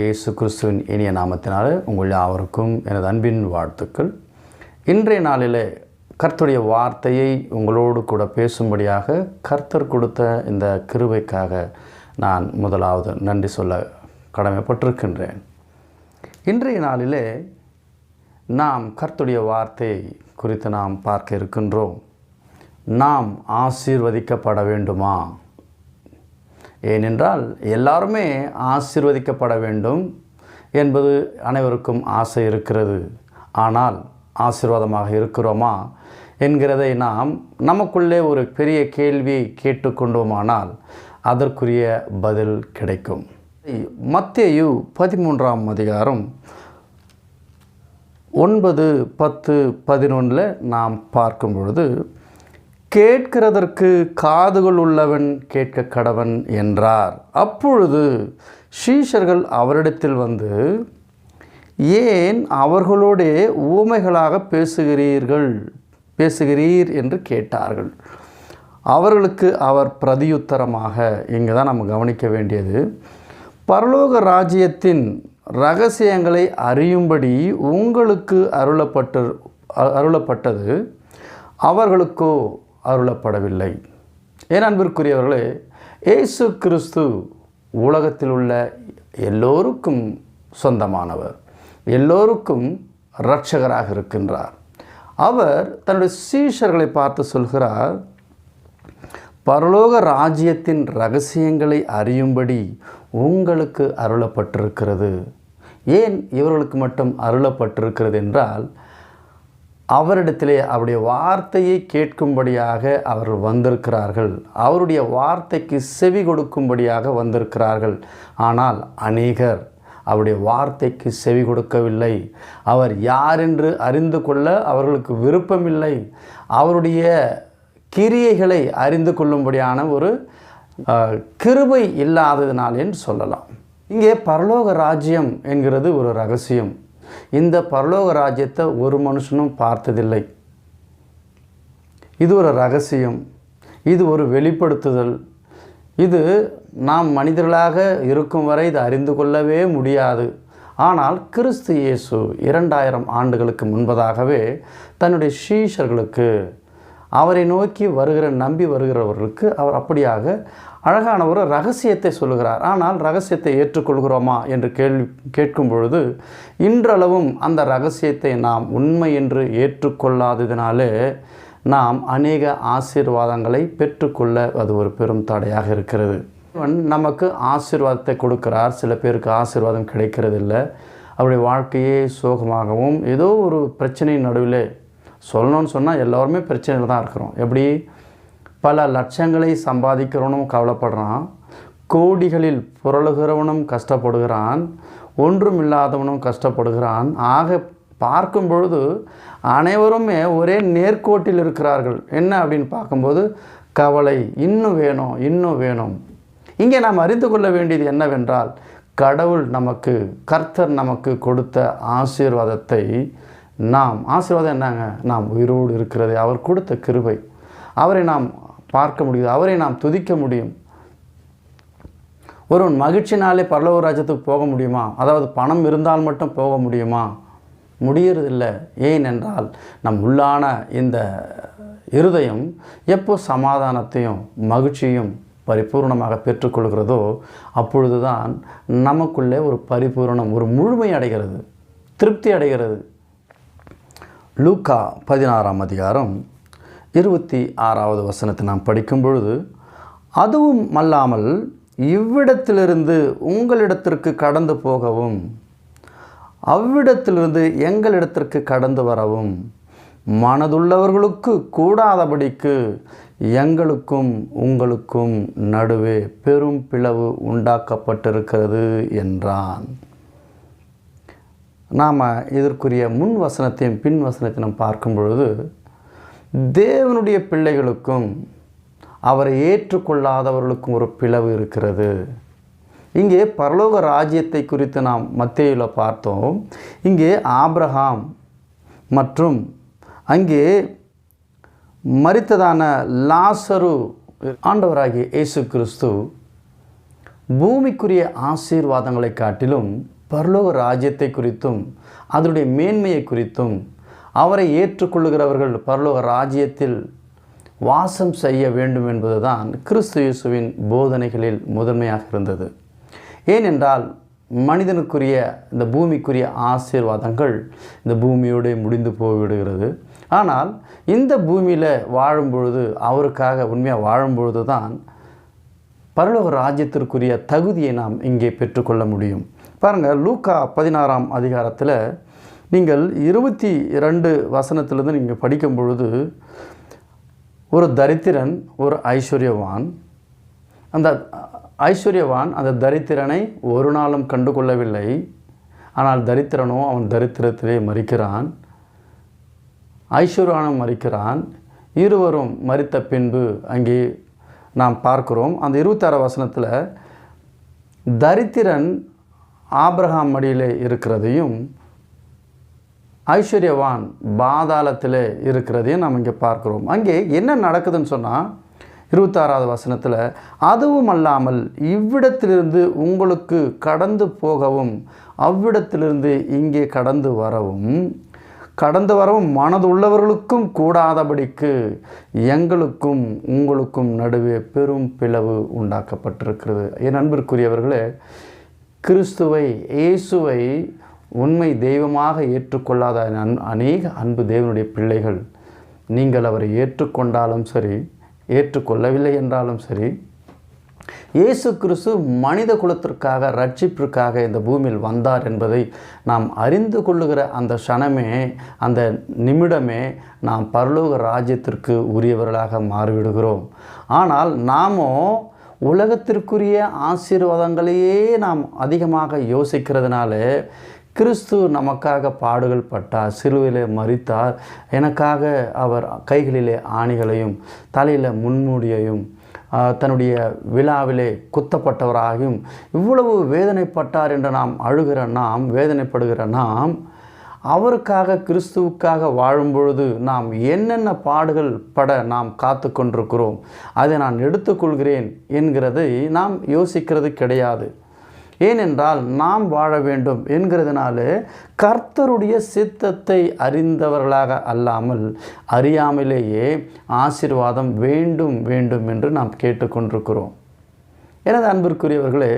இயேசு கிறிஸ்துவின் இனிய நாமத்தினால் உங்கள் யாவருக்கும் எனது அன்பின் வாழ்த்துக்கள். இன்றைய நாளிலே கர்த்தருடைய வார்த்தையை உங்களோடு கூட பேசும்படியாக கர்த்தர் கொடுத்த இந்த கிருவைக்காக நான் முதலாவது நன்றி சொல்ல கடமைப்பட்டிருக்கின்றேன். இன்றைய நாளிலே நாம் கர்த்துடைய வார்த்தை குறித்து நாம் பார்க்க இருக்கின்றோம். நாம் ஆசீர்வதிக்கப்பட வேண்டுமா? ஏனென்றால் எல்லாருமே ஆசிர்வதிக்கப்பட வேண்டும் என்பது அனைவருக்கும் ஆசை இருக்கிறது. ஆனால் ஆசீர்வாதமாக இருக்கிறோமா என்கிறதை நாம் நமக்குள்ளே ஒரு பெரிய கேள்வி கேட்டுக்கொண்டோமானால் அதற்குரிய பதில் கிடைக்கும். மத்தேயு பதிமூன்றாம் அதிகாரம் ஒன்பது பத்து பதினொன்றில் நாம் பார்க்கும் பொழுது கேட்கிறதற்கு காதுகள் உள்ளவன் கேட்க கடவன் என்றார். அப்பொழுது ஷீஷர்கள் அவரிடத்தில் வந்து ஏன் அவர்களோடே ஊமைகளாக பேசுகிறீர்கள்? பேசுகிறீர் என்று கேட்டார்கள். அவர்களுக்கு அவர் பிரதியுத்தரமாக இங்கே தான் நம்ம கவனிக்க வேண்டியது. பரலோக ராஜ்யத்தின் ரகசியங்களை அறியும்படி உங்களுக்கு அருளப்பட்டு அருளப்பட்டது அவர்களுக்கோ அருளப்படவில்லை. ஏன் அன்பிற்குரியவர்களே இயேசு கிறிஸ்து உலகத்தில் உள்ள எல்லோருக்கும் சொந்தமானவர் எல்லோருக்கும் இரட்சகராக இருக்கின்றார். அவர் தன்னுடைய சீஷர்களை பார்த்து சொல்கிறார் பரலோக ராஜ்யத்தின் ரகசியங்களை அறியும்படி உங்களுக்கு அருளப்பட்டிருக்கிறது. ஏன் இவர்களுக்கு மட்டும் அருளப்பட்டிருக்கிறது என்றால் அவரிடத்திலே அவருடைய வார்த்தையை கேட்கும்படியாக அவர்கள் வந்திருக்கிறார்கள். அவருடைய வார்த்தைக்கு செவி கொடுக்கும்படியாக வந்திருக்கிறார்கள். ஆனால் அநேகர் அவருடைய வார்த்தைக்கு செவி கொடுக்கவில்லை. அவர் யார் என்று அறிந்து கொள்ள அவர்களுக்கு விருப்பமில்லை. அவருடைய கிரியைகளை அறிந்து கொள்ளும்படியான ஒரு கிருபை இல்லாததினால் என்று சொல்லலாம். இங்கே பரலோக ராஜ்யம் என்கிறது ஒரு ரகசியம். இந்த பரலோக ராஜ்யத்தை ஒரு மனுஷனும் பார்த்ததில்லை. இது ஒரு ரகசியம். இது ஒரு வெளிப்படுத்துதல். இது நாம் மனிதர்களாக இருக்கும் வரை இது அறிந்து கொள்ளவே முடியாது. ஆனால் கிறிஸ்து இயேசு இரண்டாயிரம் ஆண்டுகளுக்கு முன்பதாகவே தன்னுடைய ஷீஷர்களுக்கு அவரை நோக்கி வருகிற நம்பி வருகிறவர்களுக்கு அவர் அப்படியாக அழகான ஒரு ரகசியத்தை சொல்லுகிறார். ஆனால் ரகசியத்தை ஏற்றுக்கொள்கிறோமா? என்று கேள்வி கேட்கும் பொழுது இன்றளவும் அந்த ரகசியத்தை நாம் உண்மை என்று ஏற்றுக்கொள்ளாததினாலே நாம் அநேக ஆசீர்வாதங்களை பெற்றுக்கொள்ள அது ஒரு பெரும் தடையாக இருக்கிறது. நமக்கு ஆசீர்வாதத்தை கொடுக்கிறார். சில பேருக்கு ஆசீர்வாதம் கிடைக்கிறதில்ல. அவருடைய வாழ்க்கையே சோகமாகவும் ஏதோ ஒரு பிரச்சனையின் நடுவில் சொல்லணும்னு சொன்னால் எல்லோருமே பிரச்சனையில் தான் இருக்கிறோம். எப்படி? பல லட்சங்களை சம்பாதிக்கிறவனும் கவலைப்படுறான். கோடிகளில் புரளுகிறவனும் கஷ்டப்படுகிறான். ஒன்றும் இல்லாதவனும் கஷ்டப்படுகிறான். ஆக பார்க்கும் பொழுது அனைவருமே ஒரே நேர்கோட்டில் இருக்கிறார்கள். என்ன அப்படின்னு பார்க்கும்போது கவலை இன்னும் வேணும் இன்னும் வேணும். இங்கே நாம் அறிந்து கொள்ள வேண்டியது என்னவென்றால் கடவுள் நமக்கு கர்த்தர் நமக்கு கொடுத்த ஆசீர்வாதத்தை நாம் ஆசீர்வாதம் என்னங்க? நாம் உயிரோடு இருக்கிறது. அவர் கொடுத்த கிருபை. அவரை நாம் பார்க்க முடியுது. அவரை நாம் துதிக்க முடியும். ஒருவன் மகிழ்ச்சினாலே பரலோக ராஜ்யத்துக்கு போக முடியுமா? அதாவது பணம் இருந்தால் மட்டும் போக முடியுமா? முடியறதில்லை. ஏனென்றால் நம் உள்ளான இந்த இருதயம் எப்போ சமாதானத்தையும் மகிழ்ச்சியும் பரிபூர்ணமாக பெற்றுக்கொள்கிறதோ அப்பொழுதுதான் நமக்குள்ளே ஒரு பரிபூர்ணம் ஒரு முழுமை அடைகிறது. திருப்தி அடைகிறது. லூக்கா பதினாறாம் அதிகாரம் இருபத்தி ஆறாவது வசனத்தை நாம் படிக்கும் பொழுது அதுவும் அல்லாமல் இவ்விடத்திலிருந்து உங்களிடத்திற்கு கடந்து போகவும் அவ்விடத்திலிருந்து எங்களிடத்திற்கு கடந்து வரவும் மனதுள்ளவர்களுக்கு கூடாதபடிக்கு எங்களுக்கும் உங்களுக்கும் நடுவே பெரும் பிளவு உண்டாக்கப்பட்டிருக்கிறது என்றான். நாம் இதற்குரிய முன் வசனத்தையும் பின் வசனத்தையும் பார்க்கும் பொழுது தேவனுடைய பிள்ளைகளுக்கும் அவரை ஏற்றுக்கொள்ளாதவர்களுக்கும் ஒரு பிளவு இருக்கிறது. இங்கே பரலோக ராஜ்யத்தை குறித்து நாம் மத்தியில் பார்த்தோம். இங்கே ஆப்ரஹாம் மற்றும் அங்கே மறித்ததான லாசரு ஆண்டவராகிய இயேசு கிறிஸ்து பூமிக்குரிய ஆசீர்வாதங்களை காட்டிலும் பரலோக ராஜ்யத்தை குறித்தும் அதனுடைய மேன்மையை குறித்தும் அவரை ஏற்றுக்கொள்ளுகிறவர்கள் பரலோக ராஜ்யத்தில் வாசம் செய்ய வேண்டும் என்பதுதான் கிறிஸ்து இயேசுவின் போதனைகளில் முதன்மையாக இருந்தது. ஏனென்றால் மனிதனுக்குரிய இந்த பூமிக்குரிய ஆசீர்வாதங்கள் இந்த பூமியோடு முடிந்து போய்விடுகிறது. ஆனால் இந்த பூமியில் வாழும் பொழுது அவருக்காக உண்மையாக வாழும் பொழுது தான் பரலோக ராஜ்யத்திற்குரிய தகுதியை நாம் இங்கே பெற்றுக்கொள்ள முடியும். பாருங்கள் லூக்கா பதினாறாம் அதிகாரத்தில் நீங்கள் இருபத்தி ரெண்டு வசனத்திலிருந்து நீங்கள் படிக்கும் பொழுது ஒரு தரித்திரன் ஒரு ஐஸ்வர்யவான் அந்த ஐஸ்வர்யவான் அந்த தரித்திரனை ஒரு நாளும் கண்டு கொள்ளவில்லை ஆனால் தரித்திரனோ அவன் தரித்திரத்திலே மறிக்கிறான் ஐஸ்வர்யானும் மறிக்கிறான் இருவரும் மறித்த பின்பு அங்கே நாம் பார்க்கிறோம். அந்த இருபத்தாறு வசனத்தில் தரித்திரன் ஆப்ரஹாம் மடியிலே இருக்கிறதையும் ஐஸ்வர்யவான் பாதாளத்தில் இருக்கிறதையும் நாம் இங்கே பார்க்குறோம். அங்கே என்ன நடக்குதுன்னு சொன்னால் இருபத்தாறாவது வசனத்தில் அதுவும் அல்லாமல் இவ்விடத்திலிருந்து உங்களுக்கு கடந்து போகவும் அவ்விடத்திலிருந்து இங்கே கடந்து வரவும் கடந்து வரவும் மனது உள்ளவர்களுக்கும் கூடாதபடிக்கு எங்களுக்கும் உங்களுக்கும் நடுவே பெரும் பிளவு உண்டாக்கப்பட்டிருக்கிறது. என் அன்பிற்குரியவர்களே கிறிஸ்துவை இயேசுவை உண்மை தெய்வமாக ஏற்றுக்கொள்ளாத அநேக அன்பு தேவனுடைய பிள்ளைகள் நீங்கள் அவரை ஏற்றுக்கொண்டாலும் சரி ஏற்றுக்கொள்ளவில்லை என்றாலும் சரி இயேசு கிறிஸ்து மனித குலத்திற்காக ரட்சிப்பிற்காக இந்த பூமியில் வந்தார் என்பதை நாம் அறிந்து கொள்ளுகிற அந்த க்ஷணமே அந்த நிமிடமே நாம் பரலோக ராஜ்யத்திற்கு உரியவர்களாக மாறிவிடுகிறோம். ஆனால் நாமோ உலகத்திற்குரிய ஆசீர்வாதங்களையே நாம் அதிகமாக யோசிக்கிறதுனால கிறிஸ்து நமக்காக பாடுகள் பட்டார் சிலுவையிலே மறித்தார் எனக்காக அவர் கைகளிலே ஆணிகளையும் தலையில் முன்மூடியையும் தன்னுடைய விழாவிலே குத்தப்பட்டவராகியும் இவ்வளவு வேதனைப்பட்டார் என்று நாம் அழுகிற நாம் வேதனைப்படுகிற நாம் அவருக்காக கிறிஸ்துவுக்காக வாழும்பொழுது நாம் என்னென்ன பாடுகள் பட நாம் காத்து கொண்டிருக்கிறோம் அதை நான் எடுத்துக்கொள்கிறேன் என்கிறதை நாம் யோசிக்கிறது கிடையாது. ஏனென்றால் நாம் வாழ வேண்டும் என்கிறதுனாலே கர்த்தருடைய சித்தத்தை அறிந்தவர்களாக அல்லாமல் அறியாமலேயே ஆசிர்வாதம் வேண்டும் வேண்டும் என்று நாம் கேட்டுக்கொண்டிருக்கிறோம். எனது அன்பிற்குரியவர்களே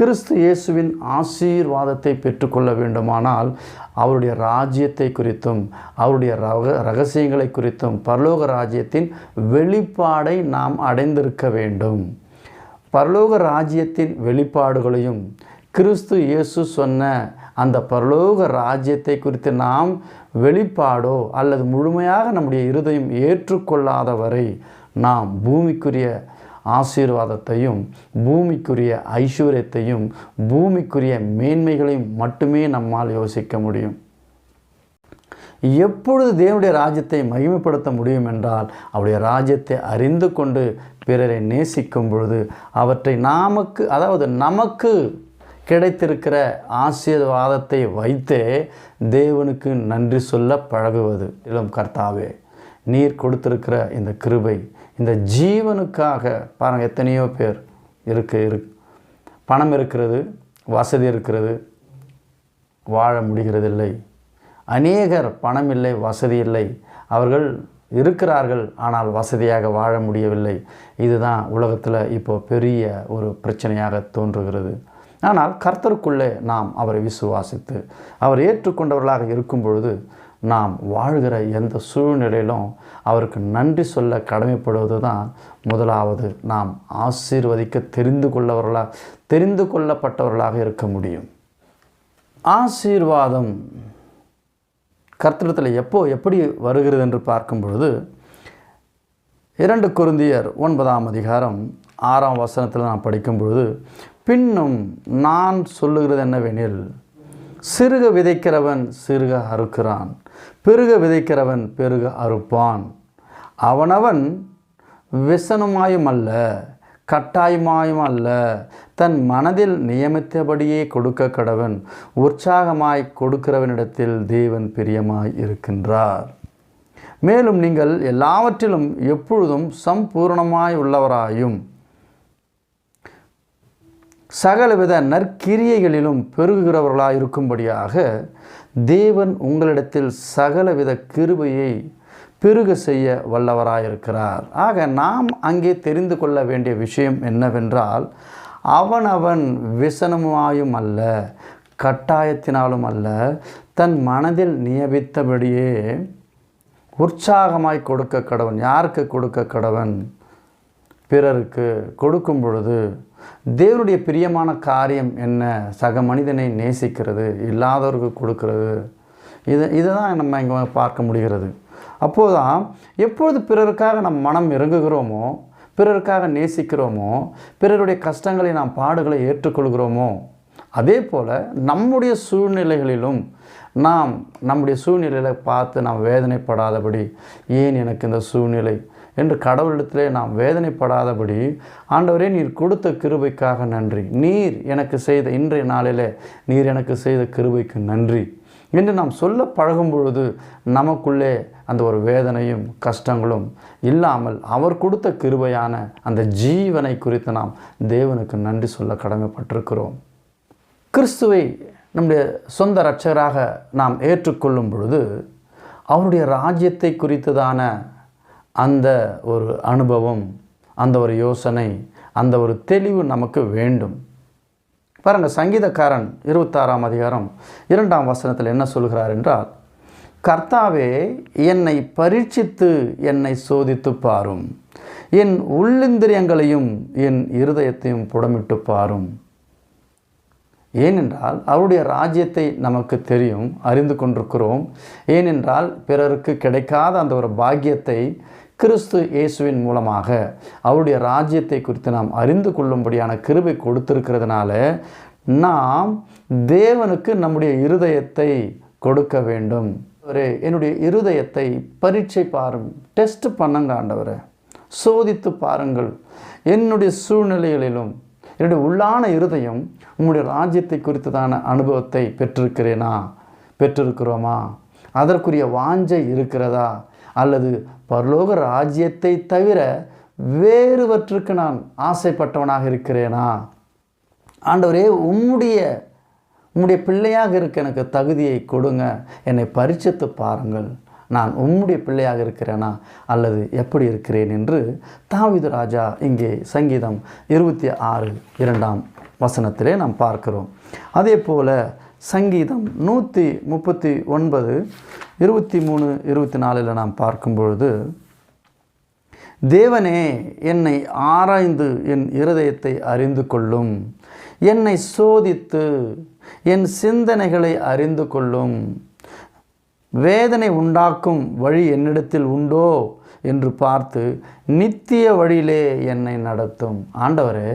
கிறிஸ்து இயேசுவின் ஆசீர்வாதத்தை பெற்றுக்கொள்ள வேண்டுமானால் அவருடைய ராஜ்யத்தை குறித்தும் அவருடைய ரக ரகசியங்களை குறித்தும் பரலோக ராஜ்யத்தின் வெளிப்பாடை நாம் அடைந்திருக்க வேண்டும். பரலோக ராஜ்யத்தின் வெளிப்பாடுகளையும் கிறிஸ்து இயேசு சொன்ன அந்த பரலோக ராஜ்யத்தை குறித்து நாம் வெளிப்பாடோ அல்லது முழுமையாக நம்முடைய இருதயம் ஏற்றுக்கொள்ளாத வரை நாம் பூமிக்குரிய ஆசீர்வாதத்தையும் பூமிக்குரிய ஐஸ்வர்யத்தையும் பூமிக்குரிய மேன்மைகளையும் மட்டுமே நம்மால் யோசிக்க முடியும். எப்பொழுது தேவனுடைய ராஜ்யத்தை மகிமைப்படுத்த முடியும் என்றால் அவருடைய ராஜ்யத்தை அறிந்து கொண்டு பிறரை நேசிக்கும் பொழுது அவற்றை நாமக்கு அதாவது நமக்கு கிடைத்திருக்கிற ஆசீர்வாதத்தை வைத்தே தேவனுக்கு நன்றி சொல்ல பழகுவது. இளம் கர்த்தாவே நீர் கொடுத்திருக்கிற இந்த கிருபை இந்த ஜீவனுக்காக பாருங்கள் எத்தனையோ பேர் இருக்கு இரு. பணம் இருக்கிறது வசதி இருக்கிறது வாழ முடிகிறதில்லை அநேகர் பணம் இல்லை வசதி இல்லை. அவர்கள் இருக்கிறார்கள் ஆனால் வசதியாக வாழ முடியவில்லை. இதுதான் உலகத்தில் இப்போ பெரிய ஒரு பிரச்சனையாக தோன்றுகிறது. ஆனால் கர்த்தருக்குள்ளே நாம் அவரை விசுவாசித்து அவர் ஏற்றுக்கொண்டவர்களாக இருக்கும் பொழுது நாம் வாழ்கிற எந்த சூழ்நிலையிலும் அவருக்கு நன்றி சொல்ல கடமைப்படுவது தான் முதலாவது நாம் ஆசீர்வதிக்க தெரிந்து கொள்ளவர்களாக தெரிந்து கொள்ளப்பட்டவர்களாக இருக்க முடியும். ஆசீர்வாதம் கர்த்தத்தில் எப்போ எப்படி வருகிறது என்று பார்க்கும் பொழுது இரண்டு குருந்தியர் ஒன்பதாம் அதிகாரம் ஆறாம் வசனத்தில் நான் படிக்கும் பொழுது பின்னும் நான் சொல்லுகிறது என்னவெனில் சிறுக விதைக்கிறவன் சிறுக அறுக்கிறான். பெருக விதைக்கிறவன் பெருக அறுப்பான். அவனவன் விசனமாயும் அல்ல கட்டாயமாயும் அல்ல. தன் மனதில் நியமித்தபடியே கொடுக்க கடவன் உற்சாகமாய் கொடுக்கிறவனிடத்தில் தேவன் பிரியமாய் இருக்கின்றார். மேலும் நீங்கள் எல்லாவற்றிலும் எப்பொழுதும் சம்பூர்ணமாய் உள்ளவராயும் சகலவித நற்கிரியைகளிலும் பெருகுகிறவர்களாக இருக்கும்படியாக தேவன் உங்களிடத்தில் சகலவித கிருபையை பெருக செய்ய வல்லவராயிருக்கிறார். ஆக நாம் அங்கே தெரிந்து கொள்ள வேண்டிய விஷயம் என்னவென்றால் அவனவன் விசனமாயும் அல்ல கட்டாயத்தினாலும் அல்ல தன் மனதில் நியமித்தபடியே உற்சாகமாய் கொடுக்க கடவன். யாருக்கு கொடுக்க கடவன்? பிறருக்கு கொடுக்கும் பொழுது தேவனுடைய பிரியமான காரியம் என்ன? சக மனிதனை நேசிக்கிறது இல்லாதவருக்கு கொடுக்கிறது. இது இதை தான் நம்ம இங்கே பார்க்க முடிகிறது. அப்போதான் எப்பொழுது பிறருக்காக நம் மனம் இறங்குகிறோமோ பிறருக்காக நேசிக்கிறோமோ பிறருடைய கஷ்டங்களை நாம் பாடுகளை ஏற்றுக்கொள்கிறோமோ அதே போல் நம்முடைய சூழ்நிலைகளிலும் நாம் நம்முடைய சூழ்நிலையில் பார்த்து நாம் வேதனைப்படாதபடி ஏன் எனக்கு இந்த சூழ்நிலை? என்று கடவுளிடத்திலே நாம் வேதனைப்படாதபடி ஆண்டவரே நீர் கொடுத்த கிருபைக்காக நன்றி. நீர் எனக்கு செய்த இன்றைய நாளிலே நீர் எனக்கு செய்த கிருபைக்கு நன்றி. என்று நாம் சொல்ல பழகும் பொழுது நமக்குள்ளே அந்த ஒரு வேதனையும் கஷ்டங்களும் இல்லாமல் அவர் கொடுத்த கிருபையான அந்த ஜீவனை குறித்து நாம் தேவனுக்கு நன்றி சொல்ல கடமைப்பட்டிருக்கிறோம். கிறிஸ்துவை நம்முடைய சொந்த இரட்சகராக நாம் ஏற்றுக்கொள்ளும் பொழுது அவருடைய ராஜ்யத்தை குறித்ததான அந்த ஒரு அனுபவம் அந்த ஒரு யோசனை அந்த ஒரு தெளிவு நமக்கு வேண்டும். பாருங்க சங்கீதக்காரன் இருபத்தாறாம் அதிகாரம் இரண்டாம் வசனத்தில் என்ன சொல்கிறார் என்றால் கர்த்தாவே என்னை பரீட்சித்து என்னை சோதித்து பாரும். என் உள்ளிந்திரியங்களையும் என் இருதயத்தையும் புடமிட்டு பாரும். ஏனென்றால் அவருடைய ராஜ்யத்தை நமக்கு தெரியும் அறிந்து கொண்டிருக்கிறோம். ஏனென்றால் பிறருக்கு கிடைக்காத அந்த ஒரு பாக்கியத்தை கிறிஸ்து இயேசுவின் மூலமாக அவருடைய ராஜ்யத்தை குறித்து நாம் அறிந்து கொள்ளும்படியான கிருபை கொடுத்திருக்கிறதுனால நாம் தேவனுக்கு நம்முடைய இருதயத்தை கொடுக்க வேண்டும். ஒரு என்னுடைய இருதயத்தை பரீட்சை பாரும் டெஸ்ட் பண்ணுங்க ஆண்டவரை. சோதித்து பாருங்கள். என்னுடைய சூழ்நிலைகளிலும் என்னுடைய உள்ளான இருதயம் உங்களுடைய ராஜ்யத்தை குறித்ததான அனுபவத்தை பெற்றிருக்கிறேனா? பெற்றிருக்கிறோமா? அதற்குரிய வாஞ்சை இருக்கிறதா? அல்லது பரலோக ராஜ்யத்தை தவிர வேறுவற்றுக்கு நான் ஆசைப்பட்டவனாக இருக்கிறேனா? ஆண்டவரே உம்முடைய உம்முடைய பிள்ளையாக இருக்க எனக்கு தகுதியை கொடுங்க. என்னை பரிச்சித்து பாருங்கள். நான் உம்முடைய பிள்ளையாக இருக்கிறேனா? அல்லது எப்படி இருக்கிறேன் என்று தாவிது ராஜா இங்கே சங்கீதம் இருபத்தி ஆறு இரண்டாம் வசனத்திலே நாம் பார்க்கிறோம். அதே போல் சங்கீதம் நூற்றி முப்பத்தி ஒன்பது இருபத்தி மூணு இருபத்தி நாலில் நாம் பார்க்கும் பொழுது தேவனே என்னை ஆராய்ந்து என் இருதயத்தை அறிந்து கொள்ளும் என்னை சோதித்து என் சிந்தனைகளை அறிந்து கொள்ளும் வேதனை உண்டாக்கும் வழி என்னிடத்தில் உண்டோ? என்று பார்த்து நித்திய வழியிலே என்னை நடத்தும். ஆண்டவரே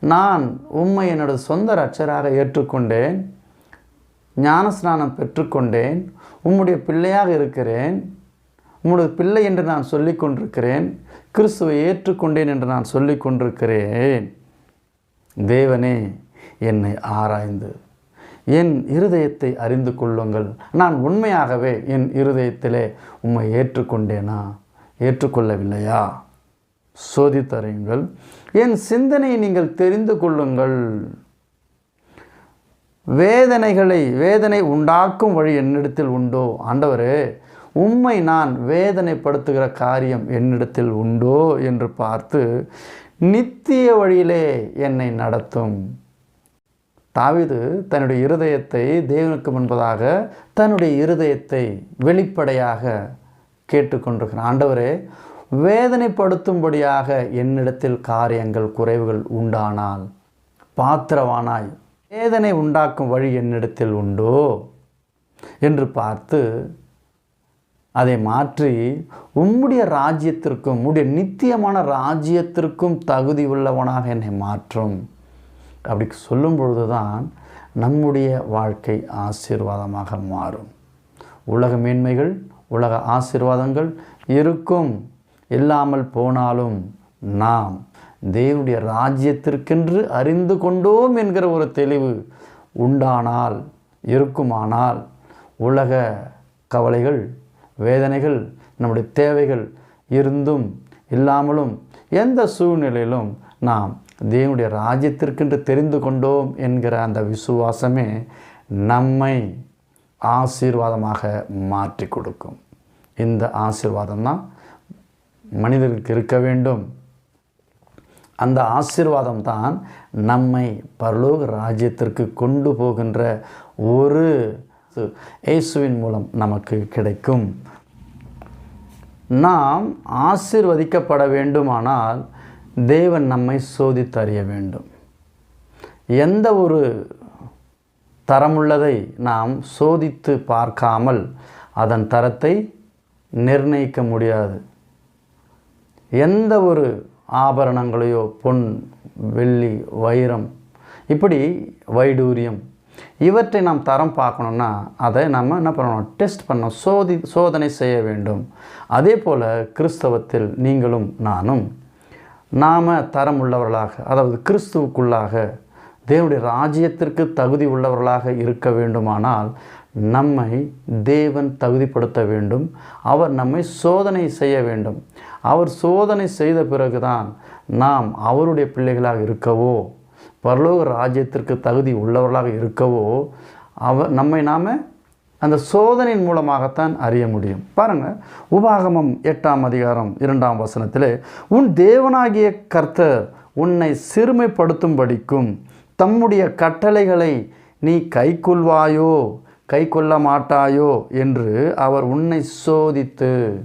நான் உம்மை என்னோட சொந்த ரட்சராக ஏற்றுக்கொண்டேன். ஞானஸ்நானம் பெற்றுக்கொண்டேன். உம்முடைய பிள்ளையாக இருக்கிறேன் உம்முடைய பிள்ளை என்று நான் சொல்லிக் கொண்டிருக்கிறேன் கிறிஸ்துவை ஏற்றுக்கொண்டேன் என்று நான் சொல்லிக் கொண்டிருக்கிறேன் தேவனே என்னை ஆராய்ந்து என் இருதயத்தை அறிந்து கொள்ளுங்கள். நான் உண்மையாகவே என் இருதயத்திலே உம்மை ஏற்றுக்கொண்டேனா? ஏற்றுக்கொள்ளவில்லையா? சோதித்தறையுங்கள். என் சிந்தனையை நீங்கள் தெரிந்து கொள்ளுங்கள். வேதனைகளை வேதனை உண்டாக்கும் வழி என்னிடத்தில் உண்டோ? ஆண்டவரே உம்மை நான் வேதனைப்படுத்துகிற காரியம் என்னிடத்தில் உண்டோ? என்று பார்த்து நித்திய வழியிலே என்னை நடத்தும். தாவிது தன்னுடைய இருதயத்தை தேவனுக்கு முன்பதாக தன்னுடைய இருதயத்தை வெளிப்படையாக கேட்டுக்கொண்டிருக்கிறான். ஆண்டவரே வேதனைப்படுத்தும்படியாக என்னிடத்தில் காரியங்கள் குறைவுகள் உண்டானால் பாத்திரவானாய் வேதனை உண்டாக்கும் வழி என்னிடத்தில் உண்டோ? என்று பார்த்து அதை மாற்றி உம்முடைய ராஜ்யத்திற்கும் உம்முடைய நித்தியமான ராஜ்யத்திற்கும் தகுதி உள்ளவனாக என்னை மாற்றும். அப்படி சொல்லும் பொழுது தான் நம்முடைய வாழ்க்கை ஆசீர்வாதமாக மாறும். உலக மேன்மைகள் உலக ஆசீர்வாதங்கள் இருக்கும். இல்லாமல் போனாலும் நாம் தேவனுடைய ராஜ்யத்திற்கென்று அறிந்து கொண்டோம் என்கிற ஒரு தெளிவு உண்டானால் இருக்குமானால் உலக கவலைகள் வேதனைகள் நம்முடைய தேவைகள் இருந்தும் இல்லாமலும் எந்த சூழ்நிலையிலும் நாம் தேவனுடைய ராஜ்யத்திற்கென்று தெரிந்து கொண்டோம் என்கிற அந்த விசுவாசமே நம்மை ஆசீர்வாதமாக மாற்றி கொடுக்கும். இந்த ஆசீர்வாதம் தான் மனிதர்களுக்கு இருக்க வேண்டும். அந்த ஆசீர்வாதம் தான் நம்மை பரலோக ராஜ்யத்திற்கு கொண்டு போகின்ற ஒரு இயேசுவின் மூலம் நமக்கு கிடைக்கும். நாம் ஆசிர்வதிக்கப்பட வேண்டுமானால் தேவன் நம்மை சோதித்தறிய வேண்டும். எந்த ஒரு தரமுள்ளதை நாம் சோதித்து பார்க்காமல் அதன் தரத்தை நிர்ணயிக்க முடியாது. எந்த ஒரு ஆபரணங்களையோ பொன் வெள்ளி வைரம் இப்படி வைடூரியம் இவற்றை நாம் தரம் பார்க்கணுன்னா அதை நம்ம என்ன பண்ணணும்? டெஸ்ட் பண்ணணும். சோதி சோதனை செய்ய வேண்டும். அதே போல் கிறிஸ்தவத்தில் நீங்களும் நானும் நாம் தரம் உள்ளவர்களாக அதாவது கிறிஸ்துவுக்குள்ளாக தேவனுடைய ராஜ்யத்திற்கு தகுதி உள்ளவர்களாக இருக்க வேண்டுமானால் நம்மை தேவன் தகுதிப்படுத்த வேண்டும். அவர் நம்மை சோதனை செய்ய வேண்டும். அவர் சோதனை செய்த பிறகுதான் நாம் அவருடைய பிள்ளைகளாக இருக்கவோ பரலோக ராஜ்யத்திற்கு தகுதி உள்ளவர்களாக இருக்கவோ அவர் நம்மை நாம் அந்த சோதனையின் மூலமாகத்தான் அறிய முடியும். பாருங்கள் உபாகமம் எட்டாம் அதிகாரம் இரண்டாம் வசனத்தில் உன் தேவனாகிய கர்த்தர் உன்னை சிறுமைப்படுத்தும்படிக்கும் தம்முடைய கட்டளைகளை நீ கைக்கொள்வாயோ கை கொள்ள மாட்டாயோ என்று அவர் உன்னை சோதித்து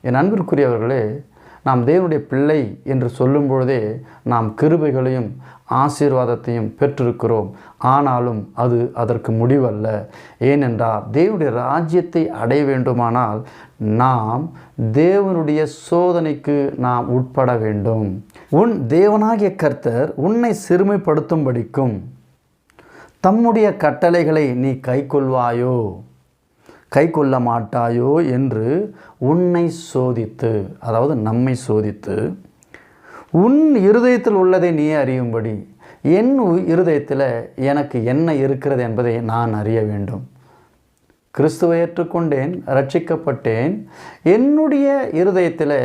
என் அன்பிற்குரியவர்களே நாம் தேவனுடைய பிள்ளை என்று சொல்லும் பொழுதே நாம் கிருபைகளையும் ஆசீர்வாதத்தையும் பெற்றிருக்கிறோம். ஆனாலும் அது அதற்கு முடிவல்ல. ஏனென்றால் தேவனுடைய ராஜ்யத்தை அடைய வேண்டுமானால் நாம் தேவனுடைய சோதனைக்கு நாம் உட்பட வேண்டும். உன் தேவனாகிய கர்த்தர் உன்னை சிறுமைப்படுத்தும்படிக்கும் தம்முடைய கட்டளைகளை நீ கைக்கொள்வாயோ? கை கொள்ள மாட்டாயோ என்று உன்னை சோதித்து அதாவது நம்மை சோதித்து உன் இருதயத்தில் உள்ளதை நீ அறியும்படி என் இருதயத்தில் எனக்கு என்ன இருக்கிறது என்பதை நான் அறிய வேண்டும். கிறிஸ்துவை ஏற்றுக்கொண்டேன் ரட்சிக்கப்பட்டேன் என்னுடைய இருதயத்தில்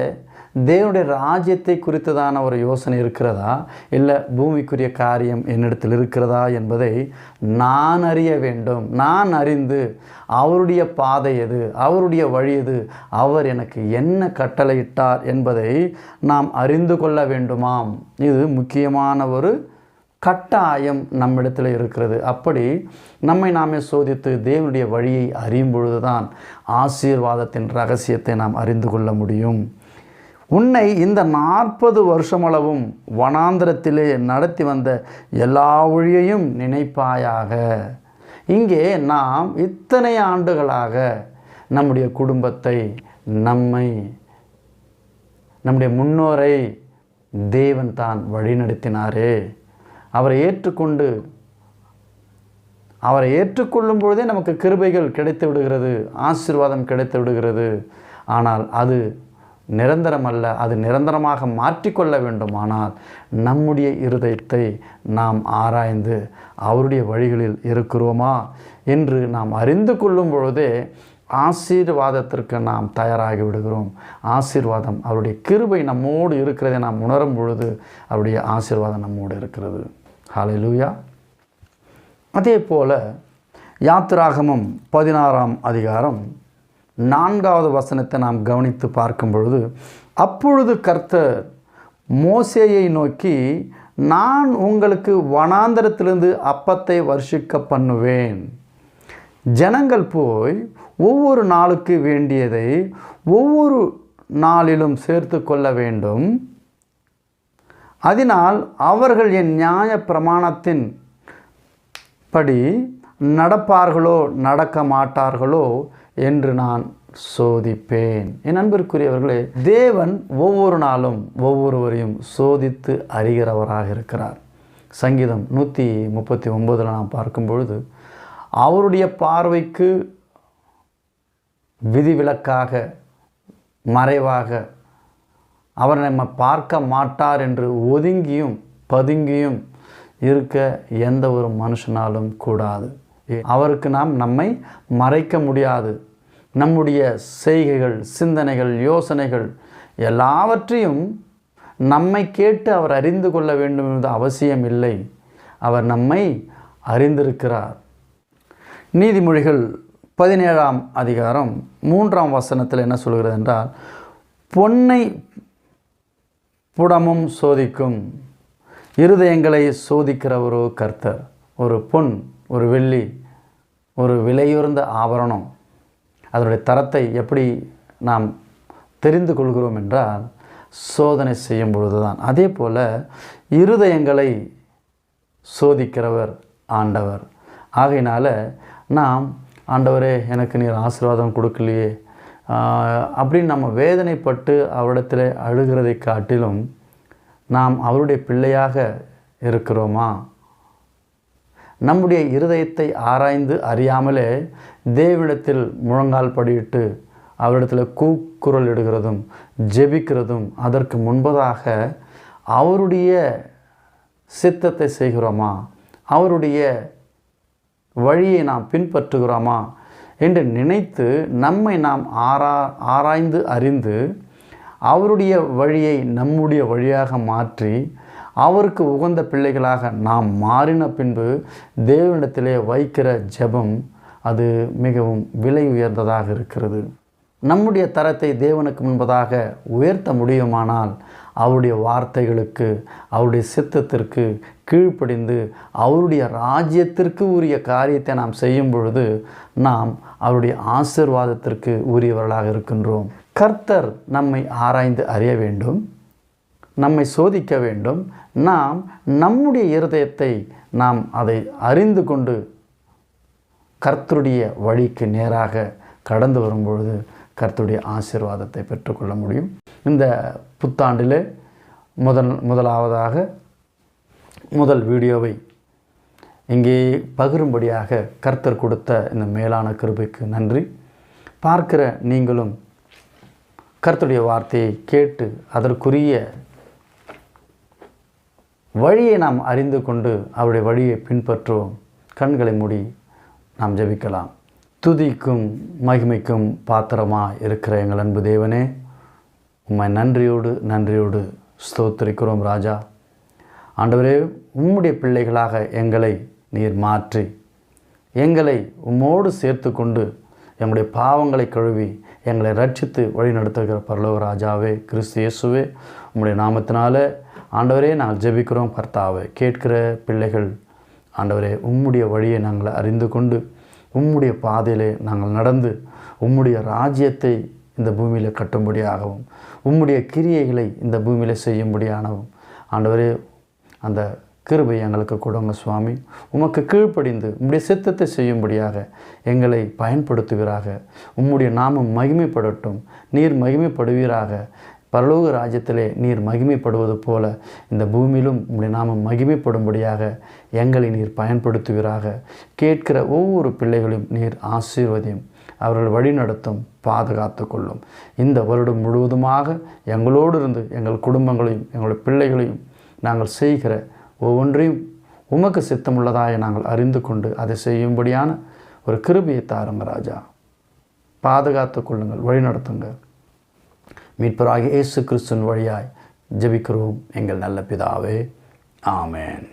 தேவனுடைய ராஜ்யத்தை குறித்ததான ஒரு யோசனை இருக்கிறதா? இல்லை பூமிக்குரிய காரியம் என்னிடத்தில் இருக்கிறதா என்பதை நான் அறிய வேண்டும். நான் அறிந்து அவருடைய பாதை எது? அவருடைய வழி எது? அவர் எனக்கு என்ன கட்டளையிட்டார் என்பதை நாம் அறிந்து கொள்ள வேண்டுமாம். இது முக்கியமான ஒரு கட்டாயம் நம்மிடத்தில் இருக்கிறது. அப்படி நம்மை நாமே சோதித்து தேவனுடைய வழியை அறியும் பொழுதுதான் ஆசீர்வாதத்தின் ரகசியத்தை நாம் அறிந்து கொள்ள முடியும். உன்னை இந்த நாற்பது வருஷமளவும் வனாந்திரத்திலே நடத்தி வந்த எல்லா வழியையும் நினைப்பாயாக. இங்கே நாம் இத்தனை ஆண்டுகளாக நம்முடைய குடும்பத்தை நம்மை நம்முடைய முன்னோரை தேவன் தான் வழிநடத்தினாரே. அவரை ஏற்றுக்கொண்டு அவரை ஏற்றுக்கொள்ளும் பொழுதே நமக்கு கிருபைகள் கிடைத்து விடுகிறது ஆசீர்வாதம் கிடைத்து விடுகிறது. ஆனால் அது நிரந்தரமல்ல அது நிரந்தரமாக மாற்றிக்கொள்ள வேண்டுமானால் நம்முடைய இருதயத்தை நாம் ஆராய்ந்து அவருடைய வழிகளில் இருக்கிறோமா என்று நாம் அறிந்து கொள்ளும் பொழுதே ஆசீர்வாதத்திற்கு நாம் தயாராகி விடுகிறோம். ஆசீர்வாதம் அவருடைய கிருபை நம்மோடு இருக்கிறதை நாம் உணரும் பொழுது அவருடைய ஆசீர்வாதம் நம்மோடு இருக்கிறது. ஹாலை லூயா அதே போல் யாத்திராகமம் பதினாறாம் அதிகாரம் நான்காவது வசனத்தை நாம் கவனித்து பார்க்கும் பொழுது அப்பொழுது கர்த்தர் மோசேயை நோக்கி நான் உங்களுக்கு வனாந்தரத்திலிருந்து அப்பத்தை வருஷிக்க பண்ணுவேன். ஜனங்கள் போய் ஒவ்வொரு நாளுக்கு வேண்டியதை ஒவ்வொரு நாளிலும் சேர்த்து கொள்ள வேண்டும். அதனால் அவர்கள் என் நியாய பிரமாணத்தின் படி நடப்பார்களோ நடக்க மாட்டார்களோ என்று நான் சோதிப்பேன். என் அன்பிற்குரியவர்களே தேவன் ஒவ்வொரு நாளும் ஒவ்வொருவரையும் சோதித்து அறிகிறவராக இருக்கிறார். சங்கீதம் நூற்றி முப்பத்தி ஒம்போதில் நாம் பார்க்கும் பொழுது அவருடைய பார்வைக்கு விதிவிலக்காக மறைவாக அவர் நம்ம பார்க்க மாட்டார் என்று ஒதுங்கியும் பதுங்கியும் இருக்க எந்த ஒரு மனுஷனாலும் கூடாது. அவருக்கு நாம் நம்மை மறைக்க முடியாது. நம்முடைய செய்கைகள் சிந்தனைகள் யோசனைகள் எல்லாவற்றையும் நம்மை கேட்டு அவர் அறிந்து கொள்ள வேண்டும் என்பது அவசியம் இல்லை. அவர் நம்மை அறிந்திருக்கிறார். நீதிமொழிகள் பதினேழாம் அதிகாரம் மூன்றாம் வசனத்தில் என்ன சொல்கிறது என்றால் பொன்னை புடமும் சோதிக்கும் இருதயங்களை சோதிக்கிற ஒரு கர்த்தர். ஒரு பொன் ஒரு வெள்ளி ஒரு விலையுறந்த ஆபரணம். அதனுடைய தரத்தை எப்படி நாம் தெரிந்து கொள்கிறோம் என்றால் சோதனை செய்யும் பொழுது தான் அதே போல் இருதயங்களை சோதிக்கிறவர் ஆண்டவர். ஆகையினால் நாம் ஆண்டவரே எனக்கு நீர் ஆசீர்வாதம் கொடுக்கலையே. அப்படின்னு நம்ம வேதனைப்பட்டு அவரிடத்தில் அழுகிறதை காட்டிலும் நாம் அவருடைய பிள்ளையாக இருக்கிறோமா? நம்முடைய இருதயத்தை ஆராய்ந்து அறியாமலே தேவனிடத்தில் முழங்கால் படியிட்டு அவரிடத்தில் கூக்குரல் இடுகிறதும் ஜெபிக்கிறதும் அதற்கு முன்பதாக அவருடைய சித்தத்தை செய்கிறோமா? அவருடைய வழியை நாம் பின்பற்றுகிறோமா? என்று நினைத்து நம்மை நாம் ஆரா ஆராய்ந்து அறிந்து அவருடைய வழியை நம்முடைய வழியாக மாற்றி அவருக்கு உகந்த பிள்ளைகளாக நாம் மாறின பின்பு தேவனிடத்திலே வைக்கிற ஜெபம் அது மிகவும் விலை உயர்ந்ததாக இருக்கிறது. நம்முடைய தரத்தை தேவனுக்கு முன்பதாக உயர்த்த முடியுமானால் அவருடைய வார்த்தைகளுக்கு அவருடைய சித்தத்திற்கு கீழ்ப்படிந்து அவருடைய ராஜ்யத்திற்கு உரிய காரியத்தை நாம் செய்யும் பொழுது நாம் அவருடைய ஆசிர்வாதத்திற்கு உரியவர்களாக இருக்கின்றோம். கர்த்தர் நம்மை ஆராய்ந்து அறிய வேண்டும். நம்மை சோதிக்க வேண்டும். நாம் நம்முடைய இருதயத்தை நாம் அதை அறிந்து கொண்டு கர்த்தருடைய வழிக்கு நேராக கடந்து வரும்பொழுது கர்த்தருடைய ஆசீர்வாதத்தை பெற்றுக்கொள்ள முடியும். இந்த புத்தாண்டிலே முதல் முதலாவதாக முதல் வீடியோவை இங்கே பகிரும்படியாக கர்த்தர் கொடுத்த இந்த மேலான கிருபைக்கு நன்றி. பார்க்கிற நீங்களும் கர்த்தருடைய வார்த்தையை கேட்டு அதற்குரிய வழியை நாம் அறிந்து கொண்டு அவருடைய வழியை பின்பற்றுவோம். கண்களை மூடி நாம் ஜெபிக்கலாம். துதிக்கும் மகிமைக்கும் பாத்திரமாக இருக்கிற எங்கள் அன்பு தேவனே உம்மை நன்றியோடு நன்றியோடு ஸ்தோத்திரிக்கிறோம் ராஜா. ஆண்டவரே உம்முடைய பிள்ளைகளாக எங்களை நீர் மாற்றி எங்களை உம்மோடு சேர்த்து கொண்டு எங்களுடைய பாவங்களை கழுவி எங்களை ரட்சித்து வழிநடத்துகிற பரலோக ராஜாவே கிறிஸ்து இயேசுவே உம்முடைய நாமத்தினால ஆண்டவரே நாங்கள் ஜெபிக்கிறோம். கர்த்தாவை கேட்கிற பிள்ளைகள் ஆண்டவரே உம்முடைய வழியை நாங்கள் அறிந்து கொண்டு உம்முடைய பாதையிலே நாங்கள் நடந்து உம்முடைய ராஜ்யத்தை இந்த பூமியில் கட்டும்படியாகவும் உம்முடைய கிரியைகளை இந்த பூமியில் செய்யும்படியானவும் ஆண்டவரே அந்த கிருபை எங்களுக்கு கொடுங்க சுவாமி. உமக்கு கீழ்ப்படிந்து உம்முடைய சித்தத்தை செய்யும்படியாக எங்களை பயன்படுத்துவீராக. உம்முடைய நாமம் மகிமைப்படட்டும் நீர் மகிமைப்படுவீராக. பரலோக ராஜ்யத்திலே நீர் மகிமைப்படுவது போல இந்த பூமியிலும் உம்முடைய நாமம் மகிமைப்படும்படியாக எங்களை நீர் பயன்படுத்துவீராக. கேட்கிற ஒவ்வொரு பிள்ளைகளையும் நீர் ஆசீர்வதியும் அவர்கள் வழிநடத்தும் பாதுகாத்து கொள்ளும். இந்த வருடம் முழுவதுமாக எங்களோடு இருந்து எங்கள் குடும்பங்களையும் எங்களுடைய பிள்ளைகளையும் நாங்கள் செய்கிற ஒவ்வொன்றையும் உமக்கு சித்தமுள்ளதாய் நாங்கள் அறிந்து கொண்டு அதை செய்யும்படியான ஒரு கிருபியை தாருங்க ராஜா. பாதுகாத்து கொள்ளுங்கள் வழிநடத்துங்கள் மீட்பராகிய இயேசு கிறிஸ்துவின் வழியாய் ஜெபிக்கிறோம். எங்கள் நல்ல பிதாவே. ஆமேன்.